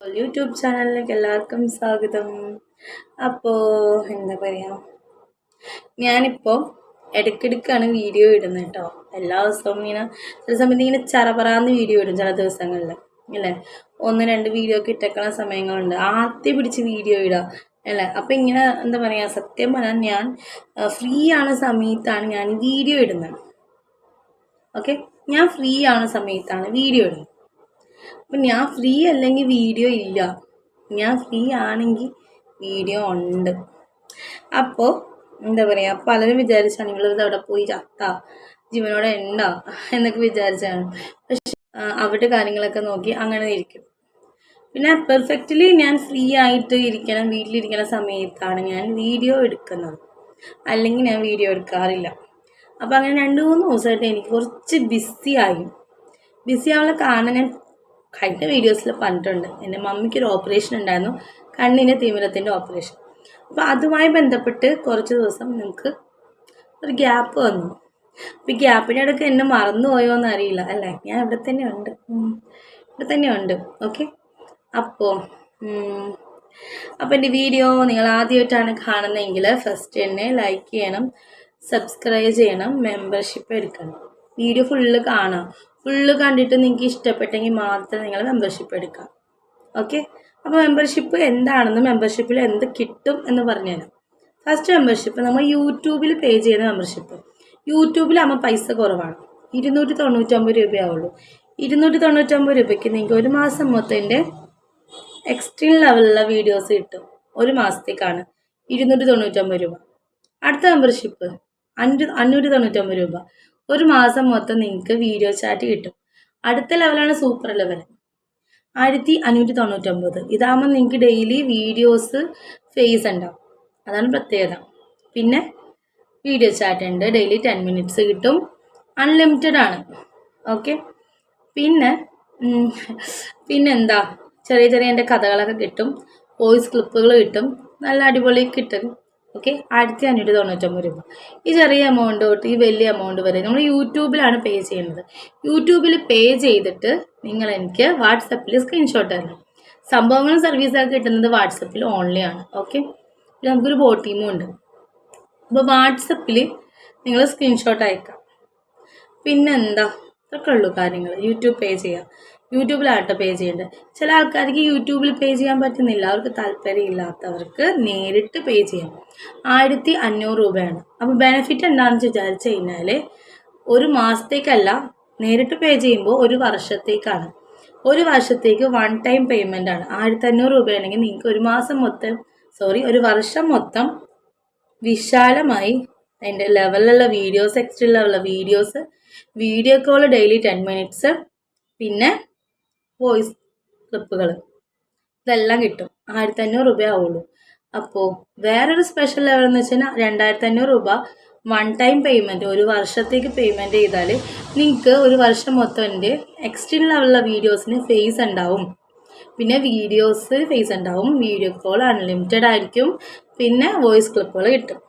YouTube ചാനലിലേക്ക് എല്ലാവർക്കും സ്വാഗതം. അപ്പോൾ എന്താ പറയുക ഞാനിപ്പോൾ ഇടയ്ക്കിടയ്ക്കാണ് വീഡിയോ ഇടുന്നത് കേട്ടോ. എല്ലാ ദിവസവും ഇങ്ങനെ ചില സമയത്ത് ഇങ്ങനെ ചറപറാന്ന് വീഡിയോ ഇടും ചില ദിവസങ്ങളിൽ അല്ലേ? ഒന്ന് രണ്ട് വീഡിയോ ഒക്കെ ഇട്ടേക്കണ സമയങ്ങളുണ്ട്. ആദ്യം പിടിച്ച് വീഡിയോ ഇടുക അല്ലേ? അപ്പം ഇങ്ങനെ എന്താ പറയുക സത്യം പറഞ്ഞാൽ ഞാൻ ഫ്രീ ആണ് സമയത്താണ് ഞാൻ വീഡിയോ ഇടുന്നത്. ഓക്കെ? ഞാൻ ഫ്രീ ആണ് സമയത്താണ് വീഡിയോ ഇടുന്നത്. അപ്പം ഞാൻ ഫ്രീ അല്ലെങ്കിൽ വീഡിയോ ഇല്ല. ഞാൻ ഫ്രീ ആണെങ്കിൽ വീഡിയോ ഉണ്ട്. അപ്പോൾ എന്താ പറയുക പലരും വിചാരിച്ചാണ് ഇവളിത് അവിടെ പോയി ചത്ത ജീവനോടെ ഉണ്ടോ എന്നൊക്കെ വിചാരിച്ചാണ്. പക്ഷെ അവരുടെ കാര്യങ്ങളൊക്കെ നോക്കി അങ്ങനെ ഇരിക്കും. പിന്നെ പെർഫെക്റ്റ്ലി ഞാൻ ഫ്രീ ആയിട്ട് ഇരിക്കണം വീട്ടിലിരിക്കുന്ന സമയത്താണ് ഞാൻ വീഡിയോ എടുക്കുന്നത്. അല്ലെങ്കിൽ ഞാൻ വീഡിയോ എടുക്കാറില്ല. അപ്പോൾ അങ്ങനെ രണ്ട് മൂന്ന് ദിവസമായിട്ട് എനിക്ക് കുറച്ച് ബിസി ആയി. ബിസി കാരണം ഞാൻ കഴിഞ്ഞ വീഡിയോസിൽ പറഞ്ഞിട്ടുണ്ട്. എന്റെ മമ്മിക്ക് ഒരു ഓപ്പറേഷൻ ഉണ്ടായിരുന്നു. കണ്ണിന് തിമിരത്തിന്റെ ഓപ്പറേഷൻ അപ്പോൾ അതുമായി ബന്ധപ്പെട്ട് കുറച്ച് ദിവസം നമുക്ക് ഒരു ഗ്യാപ്പ് വന്നു. അപ്പോൾ ഈ ഗ്യാപ്പിന്റെ ഇടയ്ക്ക് എന്നെ മറന്നുപോയോ എന്ന് അറിയില്ല. അല്ലേ? ഞാൻ ഇവിടെ തന്നെ ഉണ്ട്. ഇവിടെ തന്നെ ഉണ്ട്. ഓക്കെ അപ്പോൾ അപ്പോൾ എന്റെ വീഡിയോ നിങ്ങൾ ആദ്യമായിട്ടാണ് കാണുന്നതെങ്കിൽ ഫസ്റ്റ് തന്നെ ലൈക്ക് ചെയ്യണം സബ്സ്ക്രൈബ് ചെയ്യണം മെമ്പർഷിപ്പ് എടുക്കണം. വീഡിയോ ഫുള്ള് കാണുക ഫുള്ള് കണ്ടിട്ട് നിങ്ങൾക്ക് ഇഷ്ടപ്പെട്ടെങ്കിൽ മാത്രം നിങ്ങൾ മെമ്പർഷിപ്പ് എടുക്കാം. ഓക്കെ അപ്പോൾ മെമ്പർഷിപ്പ് എന്താണെന്ന് മെമ്പർഷിപ്പിൽ എന്ത് കിട്ടും എന്ന് പറഞ്ഞു തരാം. ഫസ്റ്റ് മെമ്പർഷിപ്പ് നമ്മൾ യൂട്യൂബിൽ പേ ചെയ്യുന്ന മെമ്പർഷിപ്പ് യൂട്യൂബിലാകുമ്പോൾ പൈസ കുറവാണ്. ഇരുന്നൂറ്റി തൊണ്ണൂറ്റൊമ്പത് രൂപയാവുള്ളൂ. ഇരുന്നൂറ്റി തൊണ്ണൂറ്റൊമ്പത് രൂപയ്ക്ക് നിങ്ങൾക്ക് ഒരു മാസം മൊത്തത്തിന്റെ എക്സ്ട്രീം ലെവലിലുള്ള വീഡിയോസ് കിട്ടും. ഒരു മാസത്തേക്കാണ്. ഇരുന്നൂറ്റി തൊണ്ണൂറ്റൊമ്പത് രൂപ. അടുത്ത മെമ്പർഷിപ്പ് അഞ്ച് അഞ്ഞൂറ്റി തൊണ്ണൂറ്റൊമ്പത് രൂപ. ഒരു മാസം മൊത്തം നിങ്ങൾക്ക് വീഡിയോ ചാറ്റ് കിട്ടും. അടുത്ത ലെവലാണ് സൂപ്പർ ലെവൽ ആയിരത്തി അഞ്ഞൂറ്റി തൊണ്ണൂറ്റൊമ്പത്. ഇതാകുമ്പോൾ നിങ്ങൾക്ക് ഡെയിലി വീഡിയോസ് ഫേസ് ഉണ്ടാവും. അതാണ് പ്രത്യേകത. പിന്നെ വീഡിയോ ചാറ്റ് ഉണ്ട്. ഡെയിലി ടെൻ മിനിറ്റ്സ് കിട്ടും. അൺലിമിറ്റഡ് ആണ്. ഓക്കെ പിന്നെ പിന്നെ പിന്നെന്താ ചെറിയ ചെറിയ എന്റെ കഥകളൊക്കെ കിട്ടും. വോയിസ് ക്ലിപ്പുകൾ കിട്ടും. നല്ല അടിപൊളി കിട്ടും. ഓക്കെ ആയിരത്തി അഞ്ഞൂറ്റി തൊണ്ണൂറ്റൊമ്പത് രൂപ. ഈ ചെറിയ എമൗണ്ട് തൊട്ട് ഈ വലിയ എമൗണ്ട് വരെ നമ്മൾ യൂട്യൂബിലാണ് പേ ചെയ്യുന്നത്. യൂട്യൂബിൽ പേ ചെയ്തിട്ട് നിങ്ങൾ എനിക്ക് വാട്സപ്പിൽ സ്ക്രീൻഷോട്ട് തരണം. സംഭവങ്ങളും സർവീസൊക്കെ കിട്ടുന്നത് വാട്സപ്പിൽ ഓൺലി ആണ്. ഓക്കെ നമുക്കൊരു ബോട്ട് ടീമും ഉണ്ട്. അപ്പോൾ വാട്സപ്പിൽ നിങ്ങൾ സ്ക്രീൻഷോട്ട് അയക്കാം. പിന്നെന്താ? ഇതൊക്കെ ഉള്ളൂ കാര്യങ്ങൾ യൂട്യൂബ് പേ ചെയ്യാം. യൂട്യൂബിലാട്ടോ പേ ചെയ്യേണ്ടത് ചില ആൾക്കാർക്ക് യൂട്യൂബിൽ പേ ചെയ്യാൻ പറ്റുന്നില്ല. അവർക്ക് താല്പര്യമില്ലാത്തവർക്ക് നേരിട്ട് പേ ചെയ്യാം. ആയിരത്തി അഞ്ഞൂറ് രൂപയാണ്. അപ്പോൾ ബെനിഫിറ്റ് എന്താണെന്ന് വിചാരിച്ചു കഴിഞ്ഞാൽ ഒരു മാസത്തേക്കല്ല നേരിട്ട് പേ ചെയ്യുമ്പോൾ ഒരു വർഷത്തേക്കാണ്. ഒരു വർഷത്തേക്ക് വൺ ടൈം പേയ്മെന്റ് ആണ്. ആയിരത്തി അഞ്ഞൂറ് രൂപയാണെങ്കിൽ നിങ്ങൾക്ക് ഒരു മാസം മൊത്തം സോറി ഒരു വർഷം മൊത്തം വിശാലമായി അതിന്റെ ലെവലിലുള്ള videos extra ലെവലുള്ള videos video call daily ten minutes പിന്നെ വോയിസ് ക്ലിപ്പുകൾ ഇതെല്ലാം കിട്ടും. ആയിരത്തി അഞ്ഞൂറ് രൂപ ആവുള്ളൂ അപ്പോൾ വേറൊരു സ്പെഷ്യൽ ലെവൽ എന്ന് വെച്ച് കഴിഞ്ഞാൽ രണ്ടായിരത്തി അഞ്ഞൂറ് രൂപ വൺ ടൈം പേയ്മെന്റ് ഒരു വർഷത്തേക്ക് പേയ്മെന്റ് ചെയ്താൽ നിങ്ങൾക്ക് ഒരു വർഷം മൊത്തം എന്റെ എക്സ്ട്രീം ലെവലിലുള്ള വീഡിയോസിന് ഫേസ് ഉണ്ടാവും. പിന്നെ വീഡിയോസ് ഫേസ് ഉണ്ടാവും. വീഡിയോ കോൾ അൺലിമിറ്റഡ് ആയിരിക്കും. പിന്നെ വോയിസ് ക്ലിപ്പുകൾ കിട്ടും.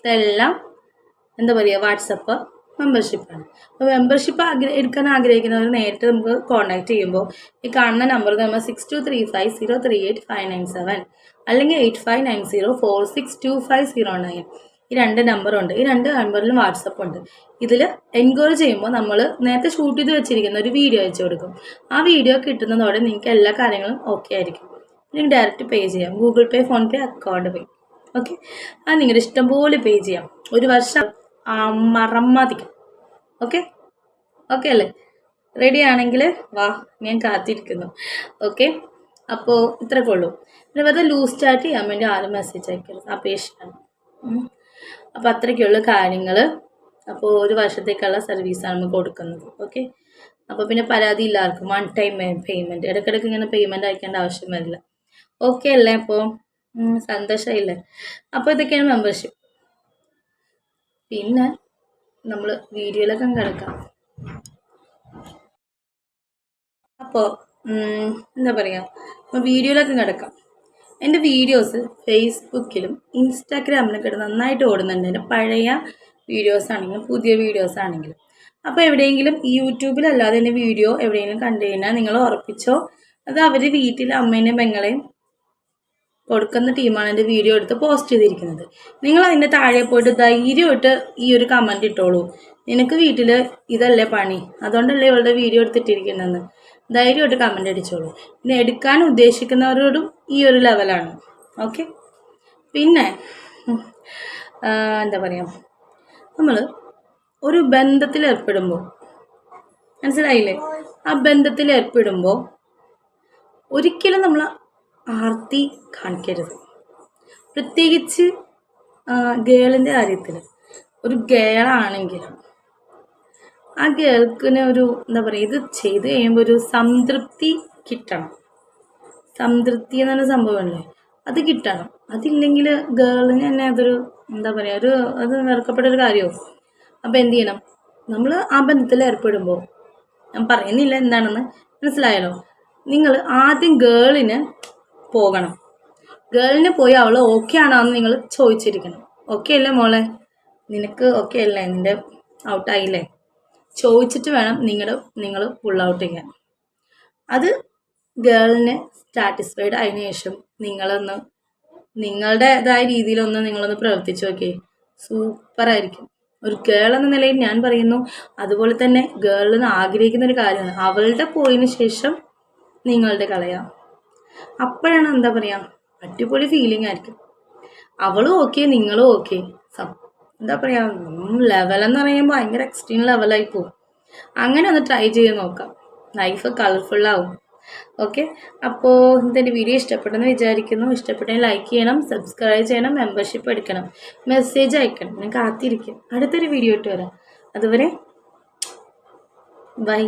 ഇതെല്ലാം എന്താ പറയുക വാട്സപ്പ് മെമ്പർഷിപ്പാണ് അപ്പോൾ മെമ്പർഷിപ്പ് ആഗ്ര എടുക്കാൻ ആഗ്രഹിക്കുന്നവർ നേരിട്ട് നമുക്ക് കോൺടാക്റ്റ് ചെയ്യുമ്പോൾ ഈ കാണുന്ന നമ്പർ നമ്മൾ six two three five zero three eight five nine seven അല്ലെങ്കിൽ eight five nine zero four six two five zero nine ഈ രണ്ട് നമ്പറുണ്ട് ഈ രണ്ട് നമ്പറിലും വാട്സപ്പ് ഉണ്ട്. ഇതിൽ എൻക്വയറി ചെയ്യുമ്പോൾ നമ്മൾ നേരത്തെ ഷൂട്ട് ചെയ്ത് വെച്ചിരിക്കുന്ന ഒരു വീഡിയോ അയച്ചു കൊടുക്കും. ആ വീഡിയോ കിട്ടുന്നതോടെ നിങ്ങൾക്ക് എല്ലാ കാര്യങ്ങളും ഓക്കെ ആയിരിക്കും. നിങ്ങൾക്ക് ഡയറക്റ്റ് പേ ചെയ്യാം. Google Pay PhonePe account pay okay അത് നിങ്ങളുടെ ഇഷ്ടം പോലെ പേ ചെയ്യാം. ഒരു വർഷം മറമ്മാതിക്കും. ഓക്കെ ഓക്കെ അല്ലേ? റെഡി ആണെങ്കിൽ വാ ഞാൻ കാത്തിരിക്കുന്നു. ഓക്കെ അപ്പോൾ ഇത്രയൊക്കെ ഉള്ളൂ. പിന്നെ വെറുതെ ലൂസ് സ്റ്റാർട്ട് ചെയ്യാൻ വേണ്ടി ആരും മെസ്സേജ് അയക്കരുത്. അപേക്ഷയാണ് അപ്പോൾ അത്രയ്ക്കുള്ള കാര്യങ്ങൾ അപ്പോൾ ഒരു വർഷത്തേക്കുള്ള സർവീസാണ് നമ്മൾ കൊടുക്കുന്നത്. ഓക്കെ അപ്പോൾ പിന്നെ പരാതി ഇല്ലാർക്കും വൺ ടൈം പേയ്മെന്റ് ഇടയ്ക്കിടയ്ക്ക് ഇങ്ങനെ പേയ്മെന്റ് അയക്കേണ്ട ആവശ്യം വരില്ല ഓക്കെ അല്ലേ അപ്പോൾ സന്തോഷമായില്ലേ അപ്പോൾ ഇതൊക്കെയാണ് മെമ്പർഷിപ്പ് പിന്നെ നമ്മൾ വീഡിയോയിലൊക്കെ കിടക്കാം. അപ്പോൾ എന്താ പറയുക വീഡിയോയിലൊക്കെ കിടക്കാം. എന്റെ വീഡിയോസ് ഫേസ്ബുക്കിലും ഇൻസ്റ്റാഗ്രാമിലൊക്കെ നന്നായിട്ട് ഓടുന്നുണ്ട് എന്റെ പഴയ വീഡിയോസ് ആണെങ്കിലും പുതിയ വീഡിയോസ് ആണെങ്കിലും അപ്പോൾ എവിടെയെങ്കിലും യൂട്യൂബിലല്ലാതെ എന്റെ വീഡിയോ എവിടെയെങ്കിലും കണ്ടു കഴിഞ്ഞാൽ നിങ്ങൾ ഉറപ്പിച്ചോ? അത് അവർ വീട്ടിൽ അമ്മേനെയും പെങ്ങളെയും കൊടുക്കുന്ന ടീമാണ് എന്റെ വീഡിയോ എടുത്ത് പോസ്റ്റ് ചെയ്തിരിക്കുന്നത്. നിങ്ങൾ അതിന്റെ താഴെ പോയിട്ട് ധൈര്യമായിട്ട് ഈ ഒരു കമന്റ് ഇട്ടോളൂ. നിനക്ക് വീട്ടിൽ ഇതല്ലേ പണി? അതുകൊണ്ടല്ലേ ഇവളുടെ വീഡിയോ എടുത്തിട്ടിരിക്കുന്നതെന്ന് ധൈര്യമായിട്ട് കമന്റ് അടിച്ചോളൂ. പിന്നെ എടുക്കാൻ ഉദ്ദേശിക്കുന്നവരോടും ഈ ഒരു ലെവലാണ് ഓക്കെ പിന്നെ എന്താ പറയുക നമ്മൾ ഒരു ബന്ധത്തിൽ ഏർപ്പെടുമ്പോൾ മനസ്സിലായില്ലേ? ആ ബന്ധത്തിൽ ഏർപ്പെടുമ്പോൾ ഒരിക്കലും നമ്മൾ ആർത്തി കാണിക്കരുത്. പ്രത്യേകിച്ച് ഗേളിന്റെ കാര്യത്തിൽ ഒരു ഗേളാണെങ്കിലും ആ ഗേൾക്കിന് ഒരു എന്താ പറയുക ഇത് ചെയ്ത് കഴിയുമ്പോൾ ഒരു സംതൃപ്തി കിട്ടണം. സംതൃപ്തി എന്ന് പറഞ്ഞ സംഭവമല്ലേ അത് കിട്ടണം. അതില്ലെങ്കിൽ ഗേളിന് തന്നെ അതൊരു എന്താ പറയുക ഒരു അത് വെറുക്കപ്പെട്ട ഒരു കാര്യമാവും അപ്പോൾ എന്ത് ചെയ്യണം? നമ്മൾ ആ ബന്ധത്തിൽ ഏർപ്പെടുമ്പോൾ ഞാൻ പറയുന്നില്ല എന്താണെന്ന് മനസ്സിലായല്ലോ? നിങ്ങൾ ആദ്യം ഗേളിന് പോകണം. ഗേളിന് പോയി അവൾ ഓക്കെ ആണോ എന്ന് നിങ്ങൾ ചോദിച്ചിരിക്കണം. ഓക്കെ അല്ലേ മോളെ? നിനക്ക് ഓക്കെ അല്ലേ? നിന്റെ ഔട്ടായില്ലേ ചോദിച്ചിട്ട് വേണം നിങ്ങൾ നിങ്ങൾ ഫുൾ ഔട്ട് ചെയ്യാൻ. അത് ഗേളിന് സാറ്റിസ്ഫൈഡ് ആയതിനു ശേഷം നിങ്ങളൊന്ന് നിങ്ങളുടേതായ രീതിയിലൊന്ന് നിങ്ങളൊന്ന് പ്രവർത്തിച്ചു നോക്കി സൂപ്പറായിരിക്കും ഒരു ഗേൾ എന്ന നിലയിൽ ഞാൻ പറയുന്നു അതുപോലെ തന്നെ ഗേളിന് ആഗ്രഹിക്കുന്ന ഒരു കാര്യമാണ്. അവളുടെ പോയതിനു ശേഷം നിങ്ങളുടെ കളയാം. അപ്പോഴാണ് എന്താ പറയുക അടിപൊളി ഫീലിംഗ് ആയിരിക്കും. അവളും ഓക്കെ നിങ്ങളും ഓക്കെ എന്താ പറയുക ലെവലെന്ന് പറയുമ്പോൾ ഭയങ്കര എക്സ്ട്രീം ലെവലായി പോകും അങ്ങനെ ഒന്ന് ട്രൈ ചെയ്ത് നോക്കാം. ലൈഫ് കളർഫുൾ ആവും. ഓക്കെ അപ്പോൾ ഇതെന്റെ വീഡിയോ ഇഷ്ടപ്പെട്ടെന്ന് വിചാരിക്കുന്നു. ഇഷ്ടപ്പെട്ടെങ്കിൽ ലൈക്ക് ചെയ്യണം സബ്സ്ക്രൈബ് ചെയ്യണം മെമ്പർഷിപ്പ് എടുക്കണം. മെസ്സേജ് അയക്കണം. ഞാൻ കാത്തിരിക്കും. അടുത്തൊരു വീഡിയോ ഇട്ട് വരാം. അതുവരെ ബൈ